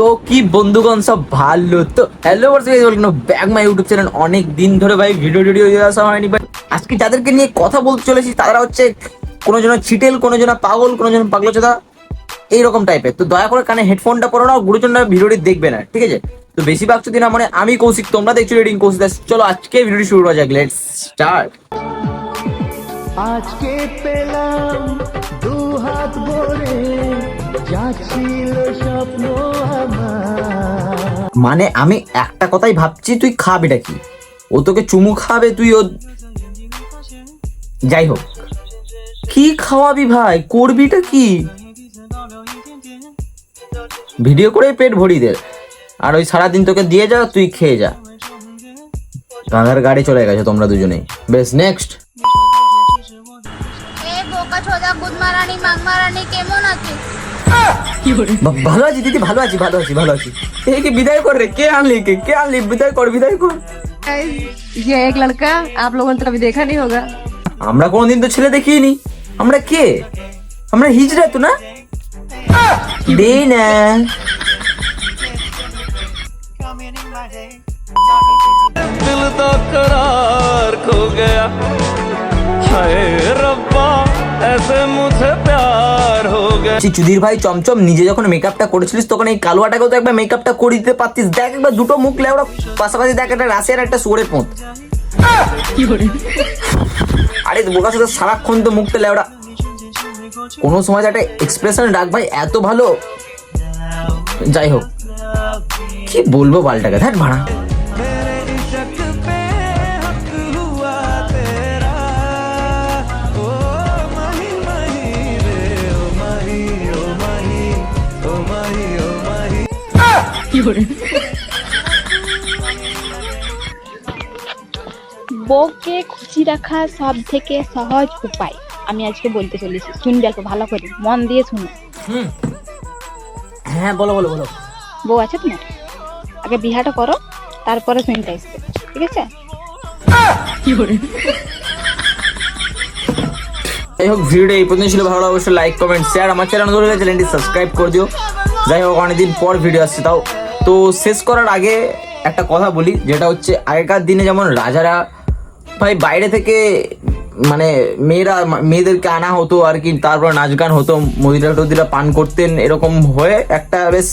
তো কি বন্ধুগণ, সব ভালো? তো hello back my YouTube channel অনেক দিন ধরে ভাই ভিডিও টিডিও আসা হয়নি ভাই। আজকে যাদেরকে নিয়ে কথা বলতে চলেছি, তারা হচ্ছে কোনো জন ছিটেল, কোনো জন পাগল, কোনো জন পাগলচোদা, এইরকম টাইপের তো দয়া করে কানে হেডফোনটা পরো না গুরুজনরা ভিডিওটি দেখবে না, ঠিক আছে? তো বেশি ভাগ যদি না মানে আমি কৌশিক, তোমরা দেখছ রেডিং কৌশিক চলো আজকে ভিডিওটি শুরু করা যাক লেটস স্টার্ট আজকে পেলাম দু হাত ভরে, যা ছিল স্বপ্ন আমার। মানে আমি একটা কথাই ভাবছি, তুই খাবিটা কি ও তোকে চুমু খাবে তুই ও যাই হোক। কি খাওয়াবি ভাই? করবিটা কি? ভিডিও করে পেট ভরি দে। আর ওই সারাদিন তোকে দিয়ে যা, তুই খেয়ে যা। গাঙার গাড়ি চলে গেছে, তোমরা দুজনেই। বেশ নেক্সট বোকা ছোদা গুদমারানি মাগমারানি কেমন আছিস ভালো আছি দিদি ভালো আছি ভালো আছি ভালো আছি এই কি বিদায় কর রে কে আনলি কে কে আনলি বিদায় কর বিদায় কর ये एक लड़का आप लोगों ने तो कभी देखा नहीं होगा আমরা কোনোদিন তো ছেলে দেখিনি আমরা কে আমরা হিজড়া তো না দে না दिल दा চুদির ভাই, চমচম, নিজে যখন মেকআপটা করেছিলিস, তখন এই কালোয়াটাকেও তো একবার মেকআপটা করে দিতে পারতিস। দেখ একবার দুটো মুখ লেওড়া, পাশাপাশি দেখ একটা রাশি আর একটা সোরের পোঁত। আরে, বোকা সাথে সারাক্ষণ তো মুখটা লেওড়া। কোনো সময় একটা এক্সপ্রেশন রাখ ভাই, এত ভালো। যাই হোক, কি বলব বালটাকে? দেখ ভাড়া। বউকে খুশি রাখা সব থেকে সহজ উপায়। আমি আজকে বলতে চলেছি শুনবে একটু ভালো করে মন দিয়ে শুনো। হুম। হ্যাঁ বলো বলো বলো। বউ আছে তোমার আগে বিহাটা করো তারপরে শুনতে আসবে ঠিক আছে? যাই হোক ভিডিওটা এই পর্যন্ত ছিল। ভালো অবশ্যই লাইক কমেন্ট শেয়ার আমার চ্যানেল ধরে চ্যানেলটি সাবস্ক্রাইব করে দিও। যাই হোক অনেকদিন পর ভিডিও আসছে তাও তো শেষ করার আগে একটা কথা বলি, যেটা হচ্ছে আগেকার দিনে যেমন রাজারা ভাই বাইরে থেকে মানে মেয়েরা, মেয়েদেরকে আনা হতো আর কি, তারপর নাচ গান হতো মদিরা টদিরা পান করতেন, এরকম হয়ে একটা বেশ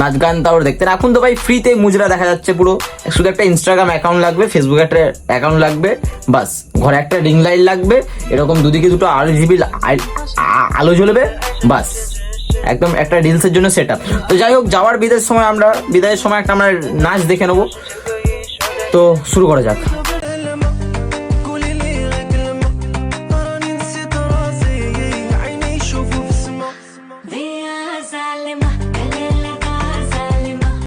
নাচ গান তারপর দেখতেন। এখন তো ভাই ফ্রিতে মুজরা দেখা যাচ্ছে পুরো, শুধু একটা ইনস্টাগ্রাম অ্যাকাউন্ট লাগবে ফেসবুকে একটা অ্যাকাউন্ট লাগবে, বাস, ঘরে একটা রিং লাইট লাগবে, এরকম দুদিকে দুটো আলো জিবি আলো জ্বলবে বাস। একদম একটা রিলসের জন্য সেট তো যাই হোক, যাওয়ার বিদায়ের সময় আমরা বিদায়ের সময় একটা আমরা নাচ দেখে নেব। তো শুরু করা যাক।